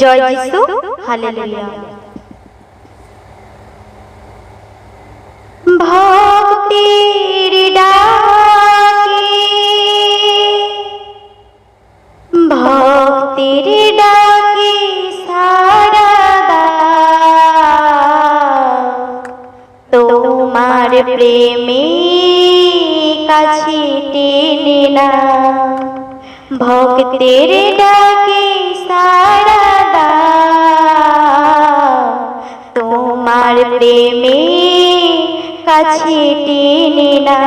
জয় যিশু, হালেলুয়া। ভক্তির ডাকে ভক্তির ডাকে দাও। তোমার প্রেমে কাছে টেনে না ভক্তের ডাকে দাও তোমার প্রেমে কাছে টেনে না।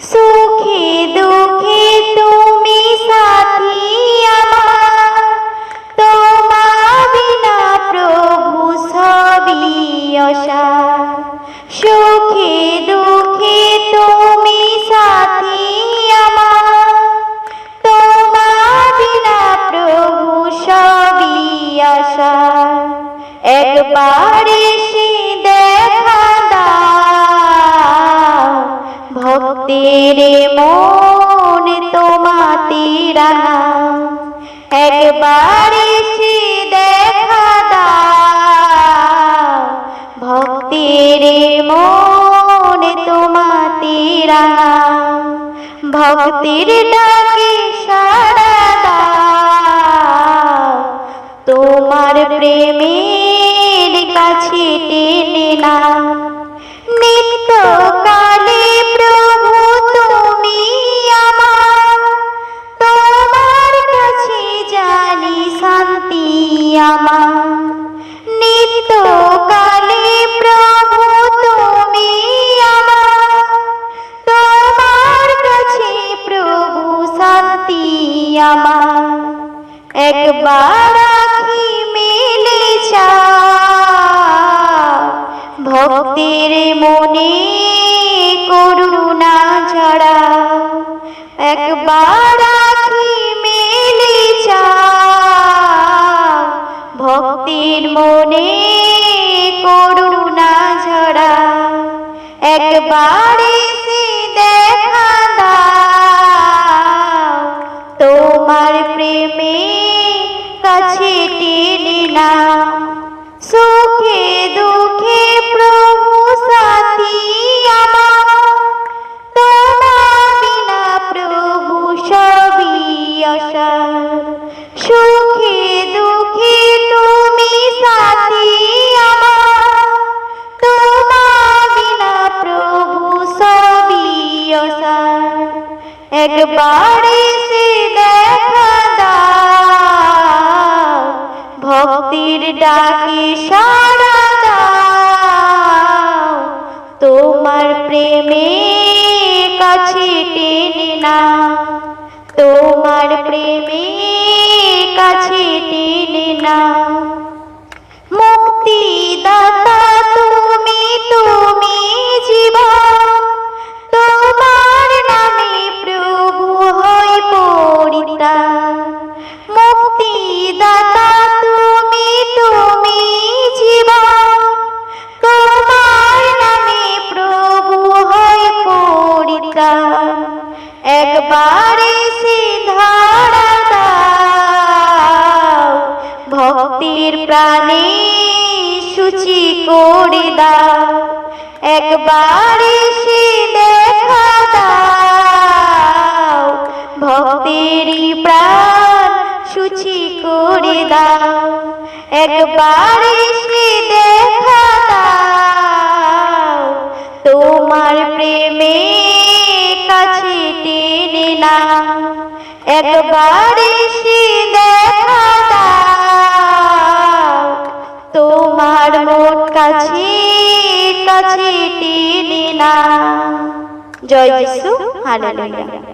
সুখে দুঃখে তুমি সাথী আমার। তোমার প্রভু সবই অসার। সুখে ভক্তের মন তোমাতে রাঙা একবার এসে দেখা দাও। ভক্তের মন তোমাতে রাঙা ভক্তির ডাকে দাও। তোমার প্রেমের কাছে টেনে না নিত্য কালে প্রভু আমার একবার আখি মেলে ভক্তের মনে করুণা ছড়া একবার আখি মেলে ভক্তির মনে করুণা ঝরা একবার তোমার প্রেমে কাছে টেনে না একবার এসে দেখা দাও। ভক্তির ডাকে সারা দাও। তোমার প্রেমে কাছে টেনে না ভক্তির প্রাণে সূচি করে দাও। একবার এসে দেখা দাও। ভক্তির প্রাণ সূচি করে দাও। একবার এসে দেখা দাও। তোমার প্রেমে কাছে টেনে না একবার এসে দেখা তোমার মন কাছে কাছে টেনে না। জয় যিশু হালেলুয়া।